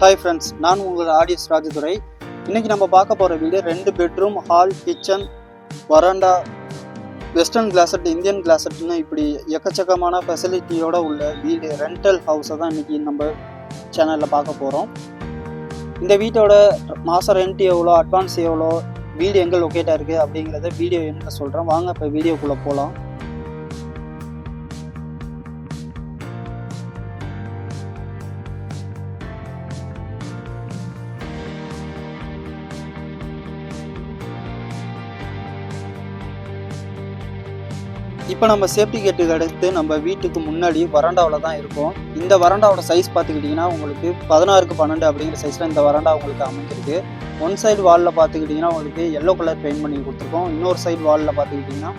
Hi friends நான் உங்கள் audience Rajadurai. இன்றைக்கி நம்ம பார்க்க போகிற வீடு ரெண்டு bedroom hall kitchen veranda western closet Indian கிளாசட்னு இப்படி எக்கச்சக்கமான ஃபெசிலிட்டியோட உள்ள வீடு ரெண்டல் ஹவுஸை தான் இன்றைக்கி நம்ம சேனலில் பார்க்க போகிறோம் இந்த வீட்டோட மாதம் ரெண்ட் எவ்வளோ அட்வான்ஸ் எவ்வளோ வீடு எங்கே லொக்கேட்டாக இருக்குது அப்படிங்கிறத வீடியோ என்ன சொல்கிறேன் வாங்க இப்போ வீடியோக்குள்ளே போகலாம் இப்போ நம்ம சேஃப்டி கேட்டுக்கு அடுத்து நம்ம வீட்டுக்கு முன்னாடி வராண்டாவில் தான் இருக்கோம். இந்த வராண்டாவோட சைஸ் பார்த்துக்கிட்டிங்கன்னா உங்களுக்கு பதினாறுக்கு பன்னெண்டு அப்படிங்கிற சைஸில் இந்த வராண்டா உங்களுக்கு அமைஞ்சிருக்கு. ஒன் சைடு வாலில் பார்த்துக்கிட்டிங்கன்னா உங்களுக்கு எல்லோ கலர் பெயிண்ட் பண்ணி கொடுத்துருக்கோம். இன்னொரு சைடு வாலில் பார்த்துக்கிட்டிங்கன்னா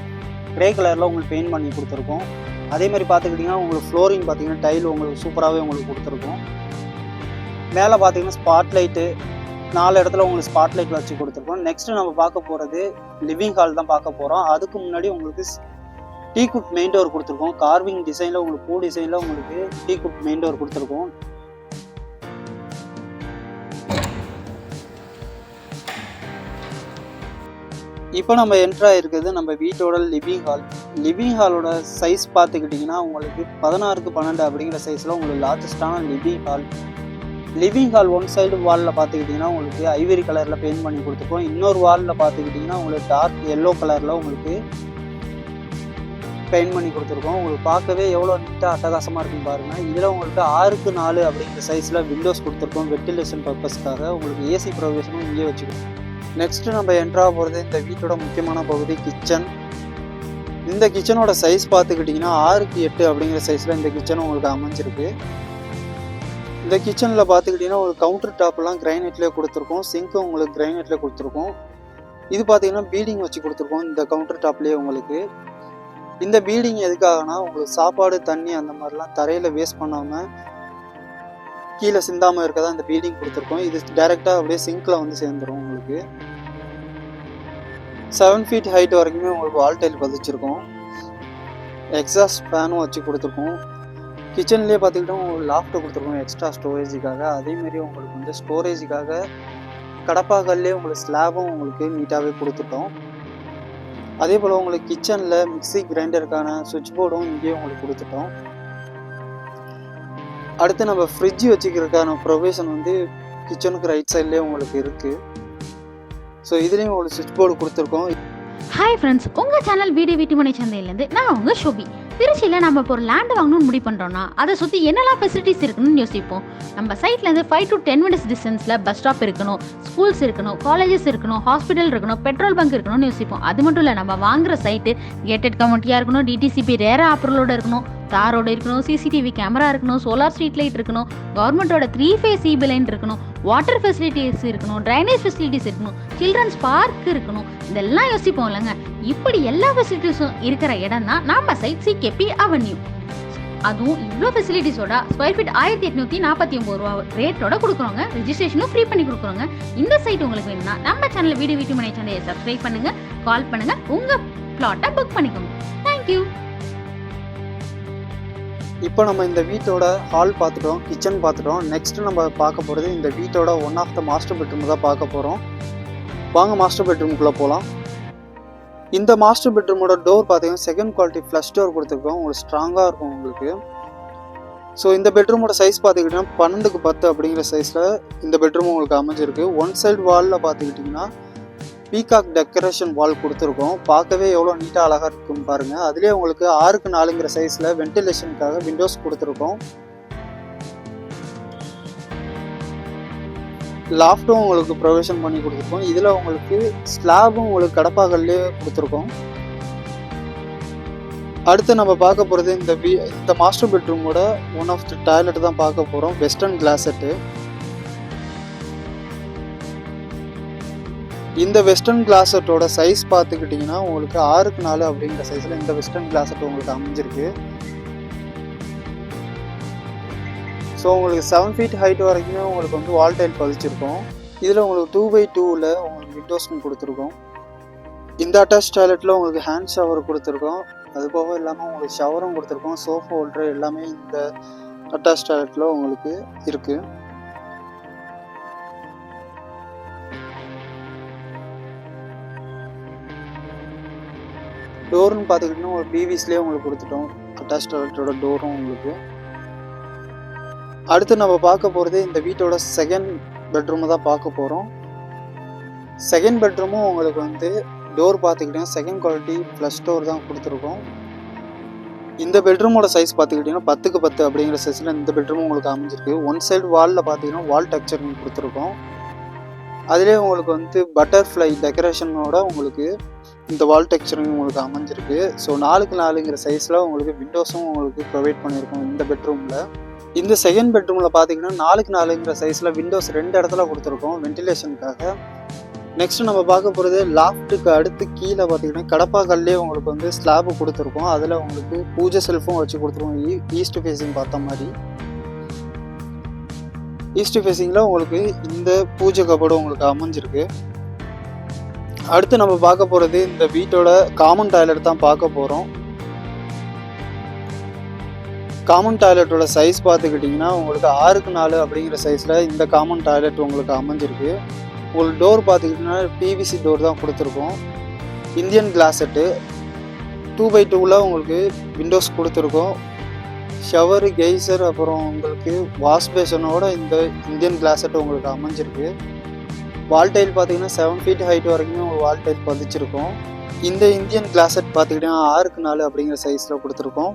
க்ரே கலரில் உங்களுக்கு பெயிண்ட் பண்ணி கொடுத்துருக்கோம். அதே மாதிரி பார்த்துக்கிட்டிங்கன்னா உங்களுக்கு ஃப்ளோரிங் பார்த்தீங்கன்னா டைல் உங்களுக்கு சூப்பராகவே உங்களுக்கு கொடுத்துருக்கோம். மேலே பார்த்தீங்கன்னா ஸ்பாட் லைட்டு நாலு இடத்துல உங்களுக்கு ஸ்பாட் லைட் வச்சு கொடுத்துருக்கோம். நெக்ஸ்ட்டு நம்ம பார்க்க போகிறது லிவிங் ஹால் தான் பார்க்க போகிறோம் அதுக்கு முன்னாடி உங்களுக்கு டீ குட் மெயின் டோர் கொடுத்துருக்கோம். கார்விங் டிசைனில் உங்களுக்கு பூ டிசைனில் உங்களுக்கு டீ குட் மெயின் டோர் கொடுத்துருக்கோம். இப்போ நம்ம என்ட்ரா இருக்குது நம்ம வீட்டோட லிவிங் ஹால் லிவிங் ஹாலோட சைஸ் பார்த்துக்கிட்டிங்கன்னா உங்களுக்கு பதினாறுக்கு பன்னெண்டு அப்படிங்கிற சைஸில் உங்களுக்கு லார்ஜஸ்டான living hall living hall one side வாலில் பார்த்துக்கிட்டிங்கன்னா உங்களுக்கு ஐவரி கலரில் பெயிண்ட் பண்ணி கொடுத்துருக்கோம். இன்னொரு வாலில் பார்த்துக்கிட்டிங்கன்னா உங்களுக்கு டார்க் எல்லோ கலரில் உங்களுக்கு பெயிண்ட் பண்ணி கொடுத்துருக்கோம். உங்களுக்கு பார்க்கவே எவ்வளோ நீட்டாக அட்டகாசமாக இருக்கும் பாருங்கள் இதில் உங்களுக்கு ஆறுக்கு நாலு அப்படிங்கிற சைஸில் விண்டோஸ் கொடுத்துருக்கோம் வெட்டிலேஷன் பர்பஸ்க்காக உங்களுக்கு ஏசி ப்ரொவிஷனும் இங்கே வச்சுருக்கோம் நெக்ஸ்ட்டு நம்ம என்ட்ரா போகிறது இந்த வீட்டோட முக்கியமான பகுதி கிச்சன் இந்த கிச்சனோட சைஸ் பார்த்துக்கிட்டிங்கன்னா ஆறுக்கு எட்டு அப்படிங்கிற சைஸில் இந்த கிச்சன் உங்களுக்கு அமைஞ்சிருக்கு. இந்த கிச்சனில் பார்த்துக்கிட்டிங்கன்னா ஒரு கவுண்டர் டாப்லாம் கிரைனைட்லேயே கொடுத்துருக்கோம். சிங்க்கும் உங்களுக்கு கிரைனைட்லேயே கொடுத்துருக்கோம். இது பார்த்தீங்கன்னா பீடிங் வச்சு கொடுத்துருக்கோம் இந்த கவுண்டர் டாப்லேயே உங்களுக்கு. இந்த பீடிங் எதுக்காகனா உங்களுக்கு சாப்பாடு தண்ணி அந்த மாதிரிலாம் தரையில் வேஸ்ட் பண்ணாமல் கீழே சிந்தாமல் இருக்க தான் இந்த பீடிங் கொடுத்துருக்கோம். இது டைரெக்டாக அப்படியே சிங்கில் வந்து சேர்ந்துடும் உங்களுக்கு. செவன் ஃபீட் ஹைட் வரைக்குமே உங்களுக்கு வால் டைல் பதிச்சிருக்கோம். எக்ஸாஸ்ட் ஃபேனும் வச்சு கொடுத்துருக்கோம். கிச்சன்லேயே பார்த்துக்கிட்டோம் உங்களுக்கு லாஃப்ட்டு கொடுத்துருக்கோம் எக்ஸ்ட்ரா ஸ்டோரேஜுக்காக அதேமாரி உங்களுக்கு வந்து ஸ்டோரேஜுக்காக கடப்பாக்கல்லே உங்களுக்கு ஸ்லாபும் உங்களுக்கு நீட்டாகவே கொடுத்துட்டோம். அதே போல் உங்களுக்கு கிச்சனில் மிக்ஸி கிரைண்டருக்கான சுவிட்ச் போர்டும் இங்கேயே உங்களுக்கு கொடுத்துட்டோம். அடுத்து நம்ம ஃப்ரிட்ஜ் வச்சுக்கிறதுக்கான ப்ரொவிஷன் வந்து கிச்சனுக்கு ரைட் சைட்லேயே உங்களுக்கு இருக்குது ஸோ இதுலேயும் உங்களுக்கு சுவிட்ச் போர்டு கொடுத்துருக்கோம். ஹாய் ஃப்ரெண்ட்ஸ் உங்கள் சேனல் வீடு வீட்டுமனை சந்தையிலேருந்து நான் உங்கள் ஷோபி. திருச்சியில் நம்ம இப்போ ஒரு லேண்ட் வாங்கணும்னு முடிவு பண்ணுறோன்னா அதை சுற்றி என்னெல்லாம் ஃபெசிலிட்டிஸ் இருக்குன்னு யோசிப்போம். நம்ம சைட்லேருந்து ஃபைவ் டு டென் மினிட்ஸ் டிஸ்டன்ஸில் பஸ் ஸ்டாப் இருக்கணும் ஸ்கூல்ஸ் இருக்கணும் காலேஜஸ் இருக்கணும் ஹாஸ்பிட்டல் இருக்கணும் பெட்ரோல் பங்க் இருக்கணும்னு யோசிப்போம். அது மட்டும் இல்லை நம்ம வாங்குற சைட்டு கேட்டட் கமிட்டியாக இருக்கணும் டிடிசிபி ரேர ஆப்பரோட இருக்கணும் தாரோடு இருக்கணும் சிசிடிவி கேமரா இருக்கணும் சோலார் ஸ்ட்ரீட் லைட் இருக்கணும் கவர்மெண்ட்டோட த்ரீ ஃபேஸ் சிபி லைன் இருக்கணும் வாட்டர் ஃபெசிலிட்டிஸ் இருக்கணும் ட்ரைனேஜ் ஃபெசிலிட்டிஸ் இருக்கணும் சில்ட்ரன்ஸ் பார்க் இருக்கணும் இதெல்லாம் யோசிப்போம் இல்லைங்க. இப்படி எல்லா ஃபெசிலிட்டிஸும் இருக்கிற இடம் தான் நம்ம சைட் சிகேபி அவென்யூ அதுவும் இவ்வளோ ஃபெசிலிட்டிஸோட ஸ்கொயர் ஃபீட் ஆயிரத்தி எட்நூற்றி நாற்பத்தி ஒம்பது ரூபா ரேட்டோட கொடுக்குறோங்க. ரிஜிஸ்ட்ரேஷனும் ஃப்ரீ பண்ணி கொடுக்குறோங்க. இந்த சைட் உங்களுக்கு வேணும்னா நம்ம சேனல் வீடு வீட்டு மனை சேனலை சப்ஸ்கிரைப் பண்ணுங்க. கால் பண்ணுங்க. உங்க பிளாட்டை புக் பண்ணிக்கோங்க. தேங்க்யூ இப்போ நம்ம இந்த வீட்டோட ஹால் பார்த்துட்டோம் கிச்சன் பார்த்துட்டோம். நெக்ஸ்ட் நம்ம பார்க்க போகிறது இந்த வீட்டோட one of the master bedroom தான் பார்க்க போகிறோம் வாங்க மாஸ்டர் பெட்ரூம்குள்ளே போகலாம் இந்த மாஸ்டர் பெட்ரூமோட டோர் பார்த்தீங்கன்னா செகண்ட் குவாலிட்டி ஃப்ளஷ் டோர் கொடுத்துருக்கோம். உங்களுக்கு ஸ்ட்ராங்காக இருக்கும் உங்களுக்கு. ஸோ இந்த பெட்ரூமோட சைஸ் பார்த்துக்கிட்டிங்கன்னா பன்னெண்டுக்கு பத்து அப்படிங்கிற சைஸில் இந்த பெட்ரூம் உங்களுக்கு அமைஞ்சிருக்கு. ஒன் சைடு வாலில் பார்த்துக்கிட்டிங்கன்னா பீகாக் டெக்கரேஷன் வால் கொடுத்துருக்கோம். பார்க்கவே எவ்வளோ நீட்டாக அழகாக இருக்கும் பாருங்கள் அதுலேயே உங்களுக்கு ஆறுக்கு நாலுங்கிற சைஸில் வென்டிலேஷனுக்காக விண்டோஸ் கொடுத்துருக்கோம். லாஃப்ட்டும் உங்களுக்கு ப்ரொவிஷன் பண்ணி கொடுத்துருக்கோம். இதில் உங்களுக்கு ஸ்லாபும் உங்களுக்கு கடப்பாக்கல்லே கொடுத்துருக்கோம். அடுத்து நம்ம பார்க்க போகிறது இந்த வீ இந்த மாஸ்டர் பெட்ரூமோட ஒன் ஆஃப் த டாய்லெட் தான் பார்க்க போகிறோம் வெஸ்டர்ன் கிளாசெட்டு இந்த வெஸ்டர்ன் கிளாசட்டோட சைஸ் பார்த்துக்கிட்டிங்கன்னா உங்களுக்கு ஆறுக்கு நாலு அப்படிங்கிற சைஸில் இந்த வெஸ்டர்ன் கிளாசட் உங்களுக்கு அமைஞ்சிருக்கு. ஸோ உங்களுக்கு செவன் ஃபீட் ஹைட் வரைக்குமே உங்களுக்கு வந்து வால் டைல் பதிச்சிருக்கோம். இதில் உங்களுக்கு டூ பை டூவில் உங்களுக்கு விண்டோஸ்க்கும் கொடுத்துருக்கோம். இந்த அட்டாச் டாய்லெட்டில் உங்களுக்கு ஹேண்ட் ஷவர் கொடுத்துருக்கோம். அதுபோக இல்லாமல் உங்களுக்கு ஷவரும் கொடுத்துருக்கோம். சோஃபா ஹோல்டர் எல்லாமே இந்த அட்டாச் டாய்லெட்டில் உங்களுக்கு இருக்குது டோர்னு பார்த்துக்கிட்டிங்கன்னா ஒரு பிவிஸ்லேயே உங்களுக்கு கொடுத்துட்டோம். அட்டாச் டாய்லெட்டோட டோரும் உங்களுக்கு. அடுத்து நம்ம பார்க்க போகிறது இந்த வீட்டோட செகண்ட் பெட்ரூமை தான் பார்க்க போகிறோம் செகண்ட் பெட்ரூமும் உங்களுக்கு வந்து டோர் பார்த்துக்கிட்டிங்கன்னா செகண்ட் குவாலிட்டி ப்ளஸ் டோர் தான் கொடுத்துருக்கோம். இந்த பெட்ரூமோட சைஸ் பார்த்துக்கிட்டிங்கன்னா பத்துக்கு பத்து அப்படிங்கிற சைஸில் இந்த பெட்ரூமும் உங்களுக்கு அமைஞ்சிருக்கு. ஒன் சைடு வாலில் பார்த்தீங்கன்னா வால் டெக்ஸ்சர் கொடுத்துருக்கோம். அதிலே உங்களுக்கு வந்து பட்டர்ஃப்ளை டெக்கரேஷனோட உங்களுக்கு இந்த வால் டெக்ஸ்சரிங் உங்களுக்கு அமைஞ்சிருக்கு. ஸோ நாலுக்கு நாலுங்கிற சைஸில் உங்களுக்கு விண்டோஸும் உங்களுக்கு ப்ரொவைட் பண்ணியிருக்கோம் இந்த பெட்ரூமில் இந்த செகண்ட் பெட்ரூமில் பார்த்தீங்கன்னா நாலுக்கு நாலுங்கிற சைஸில் விண்டோஸ் ரெண்டு இடத்துல கொடுத்துருக்கோம் வென்டிலேஷனுக்காக நெக்ஸ்ட் நம்ம பார்க்க போகிறது லாஃப்ட்டுக்கு அடுத்து கீழே பார்த்தீங்கன்னா கடப்பாக்கல்லே உங்களுக்கு வந்து ஸ்லாப் கொடுத்துருக்கோம். அதில் உங்களுக்கு பூஜை செல்ஃபும் வச்சு கொடுத்துருவோம் ஈ ஈஸ்ட் ஃபேஸிங் பார்த்த மாதிரி. ஈஸ்ட் ஃபேஸிங்கில் உங்களுக்கு இந்த பூஜை கபடு உங்களுக்கு அமைஞ்சிருக்கு. அடுத்து நம்ம பார்க்க போகிறது இந்த வீட்டோட காமன் டாய்லெட் தான் பார்க்க போகிறோம் காமன் டாய்லெட்டோட சைஸ் பார்த்துக்கிட்டிங்கன்னா உங்களுக்கு ஆறுக்கு நாலு அப்படிங்கிற சைஸில் இந்த காமன் டாய்லெட் உங்களுக்கு அமைஞ்சிருக்கு. உங்களுக்கு டோர் பார்த்துக்கிட்டிங்கன்னா பிவிசி டோர் தான் கொடுத்துருக்கோம். Indian glass set two by டூவில் உங்களுக்கு விண்டோஸ் கொடுத்துருக்கோம். ஷவரு கெய்சர் அப்புறம் உங்களுக்கு வாஷ் பேஷனோட இந்த இந்தியன் கிளாஸ் உங்களுக்கு அமைஞ்சிருக்கு. வால் டைல் பார்த்தீங்கன்னா செவன் ஃபீட் ஹைட் வரைக்குமே ஒரு வால் டைல் பதிச்சிருக்கோம். இந்த இந்தியன் கிளாஸ் செட் பார்த்துக்கிட்டிங்கன்னா ஆறுக்கு நாலு அப்படிங்கிற சைஸில் கொடுத்துருக்கோம்.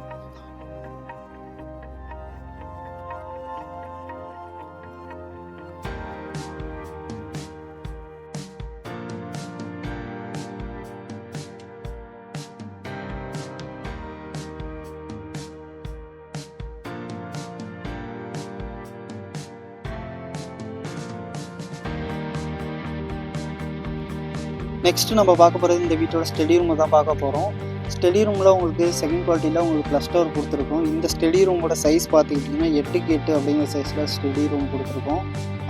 நெக்ஸ்ட்டு நம்ம பார்க்க போகிறது இந்த வீட்டோட ஸ்டடி ரூமை தான் பார்க்க போகிறோம் ஸ்டடி ரூமில் உங்களுக்கு செகண்ட் குவாலிட்டியில் உங்களுக்கு ப்ளஸ் டோர் கொடுத்துருக்கோம். இந்த ஸ்டடி ரூமோட சைஸ் பார்த்துக்கிட்டிங்கன்னா எட்டுக்கு எட்டு அப்படிங்கிற சைஸில் ஸ்டடி ரூம் கொடுத்துருக்கோம்.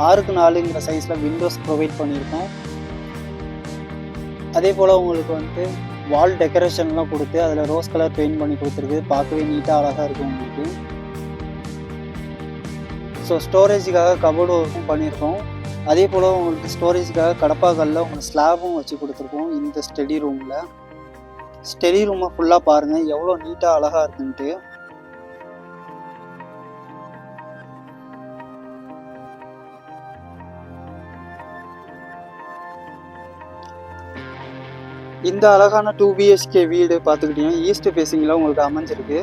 ஆறுக்கு நாலுங்கிற சைஸில் விண்டோஸ் ப்ரொவைட் பண்ணியிருக்கோம். அதே போல் உங்களுக்கு வந்து வால் டெக்கரேஷன்லாம் கொடுத்து அதில் ரோஸ் கலர் பெயிண்ட் பண்ணி கொடுத்துருக்கு. பார்க்கவே நீட்டாக அழகாக இருக்கும் உங்களுக்கு. ஸோ ஸ்டோரேஜுக்காக கபோர்டு ஒர்க்கும் பண்ணியிருக்கோம். அதே போல் உங்களுக்கு ஸ்டோரேஜ்க்காக கடப்பாக்கல்ல உங்களுக்கு ஸ்லாபும் வச்சு கொடுத்துருக்கோம் இந்த ஸ்டடி ரூமில் ஸ்டடி ரூமை ஃபுல்லாக பாருங்கள் எவ்வளோ நீட்டாக அழகாக இருக்குன்ட்டு. இந்த அழகான டூ பிஹெச்கே வீடு பார்த்துக்கிட்டிங்கன்னா ஈஸ்ட் ஃபேஸிங்கில் உங்களுக்கு அமைஞ்சிருக்கு.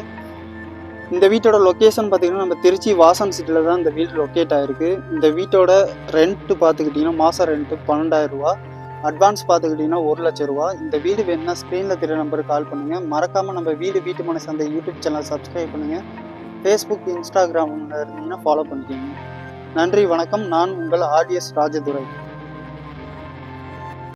இந்த வீட்டோட லொக்கேஷன் பார்த்தீங்கன்னா நம்ம திருச்சி வாசன் சிட்டியில் தான் இந்த வீடு லொக்கேட் ஆகிருக்கு இந்த வீட்டோட ரெண்ட்டு பார்த்துக்கிட்டிங்கன்னா மாதம் ரெண்ட்டு பன்னெண்டாயிரம் ரூபா. அட்வான்ஸ் பார்த்துக்கிட்டிங்கன்னா ஒரு லட்ச ரூபா. இந்த வீடு வேணும்னா ஸ்க்ரீனில் தெரிய நம்பருக்கு கால் பண்ணுங்கள் மறக்காமல் நம்ம வீடு வீட்டு மனசு சந்தை யூடியூப் சேனல் சப்ஸ்கிரைப் பண்ணுங்கள் ஃபேஸ்புக் இன்ஸ்டாகிராமில் இருந்தீங்கன்னா ஃபாலோ பண்ணிக்கோங்க. நன்றி வணக்கம். நான் உங்கள் ஆர்டிஎஸ் ராஜதுரை.